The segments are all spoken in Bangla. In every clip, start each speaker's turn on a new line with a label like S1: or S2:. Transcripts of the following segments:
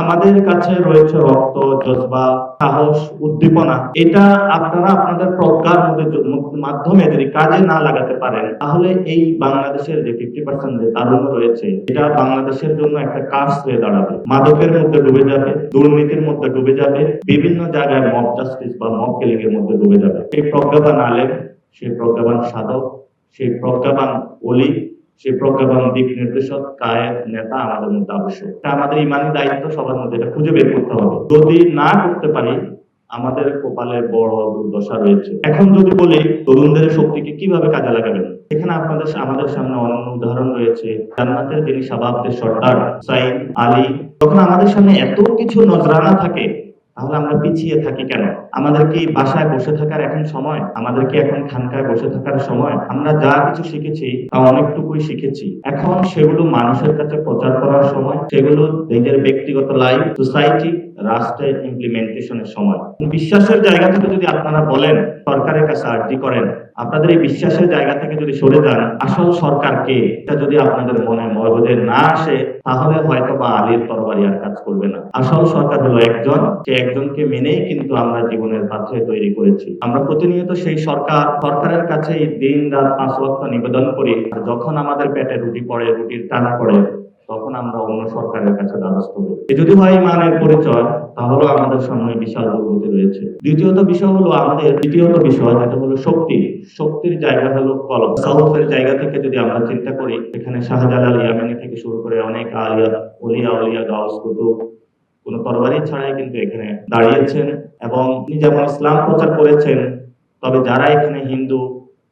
S1: আমাদের কাছে রয়েছে রক্ত, জজবা, সাহস, উদ্দীপনা। এটা আপনারা আপনাদের প্রজ্ঞার মধ্যে মাধ্যমে যদি কাজে না লাগাতে পারেন, তাহলে এই বাংলাদেশের যে ফিফটি পার্সেন্ট যে তারুণ্য রয়েছে, এটা বাংলাদেশের জন্য একটা কাজ হয়ে দাঁড়াবে। মাদকের মধ্যে ডুবে যাবে, দুর্নীতির মধ্যে ডুবে যাবে, বিভিন্ন জায়গায় মব জাস্টিস বা মব কিলিং এর মধ্যে ডুবে যাবে। সেই প্রজ্ঞাবান আলেম, সেই প্রজ্ঞাবান সাধক, সেই প্রজ্ঞাবান অলি সেই প্রজ্ঞাবান দিক নির্দেশক কায়েদ নেতা আমাদের মধ্যে আবশ্যক। আমাদের ইমানি দায়িত্ব, সবার মধ্যে এটা খুঁজে বের করতে হবে। যদি না করতে পারি, আমাদের কপালে বড় দুর্দশা রয়েছে। এখন যদি বলি, তরুণদের শক্তিকে কীভাবে কাজে লাগাবেন? এখানে আপনাদের আমাদের সামনে অন্য উদাহরণ রয়েছে। জান্নাতের যিনি শাবাবদের সর্দার সাইদ আলী তখন আমাদের সামনে এত কিছু নজরানা থাকে তাহলে আমরা পিছিয়ে থাকি কেন? আমাদের কি বাসায় বসে থাকার এখন সময়? আমাদের কি এখন খানকায় বসে থাকার সময়? আমরা যা কিছু শিখেছি, তা অনেকটুকুই শিখেছি। এখন সেগুলো মানুষের কাছে প্রচার করার সময়, সেগুলো নিজের ব্যক্তিগত লাইফ সোসাইটি রাষ্ট্রের ইমপ্লিমেন্টেশনের সময়। বিশ্বাসের জায়গা থেকে যদি আপনারা বলেন, সরকারের কাছে আর্জি করেন আপনাদের এই বিশ্বাসের জায়গা থেকে যদি সরে যান, আসল সরকার কে? এটা যদি আপনাদের মনে মগজে না আসে, তাহলে হয়তো বা আলীর তরবারি আর কাজ করবে না। আসল সরকার হলো একজন যে একজনকে মেনেই কিন্তু আমরা জীবনের পাথে তৈরি করেছি। আমরা প্রতিনিয়ত সেই সরকার, সরকারের কাছে দিন রাত পাঁচ নিবেদন করি। যখন আমাদের পেটে রুটি পড়ে, রুটির টানা পড়ে তখন আমরা অন্য সরকারের কাছে দ্বারস্থ হই। যদি হয় ইমানের পরিচয়, তাহলে আমাদের সামনে বিশাল দুর্গতি রয়েছে। দ্বিতীয়ত বিষয় হলো আমাদের দ্বিতীয়ত বিষয় যেটা হলো শক্তি। শক্তির জায়গা হলো কলম। সাহসের জায়গা থেকে যদি আমরা চিন্তা করি, এখানে শাহজালাল ইয়ামেনি থেকে শুরু করে অনেক আলিয়া অলিয়া অলিয়া গাউস, কুতুব, কোন তরবারি ছাড়াই কিন্তু এখানে দাঁড়িয়েছেন। এবং যেমন ইসলাম প্রচার করেছেন, তবে যারা এখানে হিন্দু,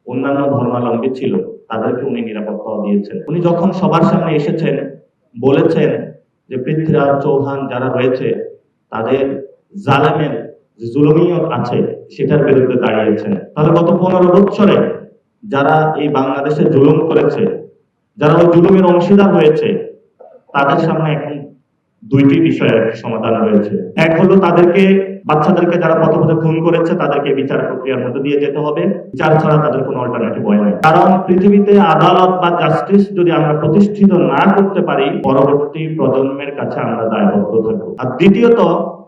S1: অন্যান্য ধর্মাবলম্বী ছিল, তাদেরকে উনি নিরাপত্তাও দিয়েছেন। উনি যখন সবার সামনে এসেছেন বলেছেন যে পৃথ্বীরাজ চৌহান যারা রয়েছে, তাদের জালেমের যে জুলুমিয়ত আছে, সেটার বিরুদ্ধে দাঁড়িয়েছেন। তাহলে গত পনেরো বছরে যারা এই বাংলাদেশে জুলুম করেছে, যারা ওই জুলুমের অংশীদার হয়েছে, তাদের সামনে এখন দুইটি বিষয়ের সমাধান রয়েছে। এক হলো তাদেরকে, বাচ্চাদেরকে যারা পথে পথে খুন করেছে, তাদেরকে বিচার প্রক্রিয়ার মধ্যে দিয়ে যেতে হবে। বিচার ছাড়া তাদের কোনো অল্টারনেটিভ হয় নাই। কারণ পৃথিবীতে আদালত বা জাস্টিস যদি আমরা প্রতিষ্ঠিত না করতে পারি, পরবর্তী প্রজন্মের কাছে আমরা দায়বদ্ধ থাকব। আর দ্বিতীয়ত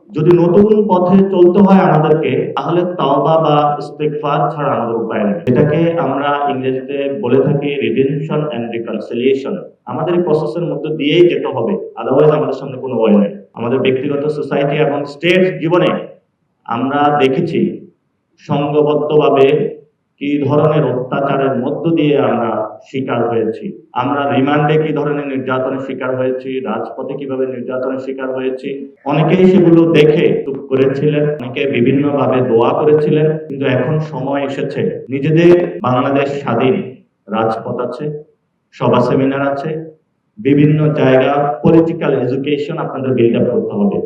S1: যদি নতুন পথে চলতে হয় আমাদেরকে, তাহলে তাওবা বা ইস্তেগফার ছাড়া আমাদের উপায় নেই। এটাকে আমরা ইংরেজিতে বলে থাকি রিডেনশন এন্ড রিকনসিলিয়েশন আমাদের এই প্রসেসের মধ্যে দিয়েই যেতে হবে আদারওয়াইজ আমাদের সামনে কোনো উপায় নেই। আমাদের ব্যক্তিগত সোসাইটি এবং স্টেট জীবনে আমরা দেখেছি সংঘবদ্ধভাবে কি ধরনের অত্যাচারের মধ্য দিয়ে আমরা শিকার হয়েছি? আমরা রিমান্ডে কি ধরনের নির্যাতনের শিকার হয়েছি? রাজপথে কীভাবে নির্যাতনের শিকার হয়েছি? অনেকেই সেগুলো দেখে চুপ করেছিলেন, অনেকে বিভিন্ন ভাবে দোয়া করেছিলেন, কিন্তু এখন সময় এসেছে। নিজেদের বাংলাদেশ স্বাধীন রাজপথ আছে, সভা সেমিনার আছে, বিভিন্ন জায়গা পলিটিক্যাল এডুকেশন আপনাদের বিল্ড আপ করতে হবে।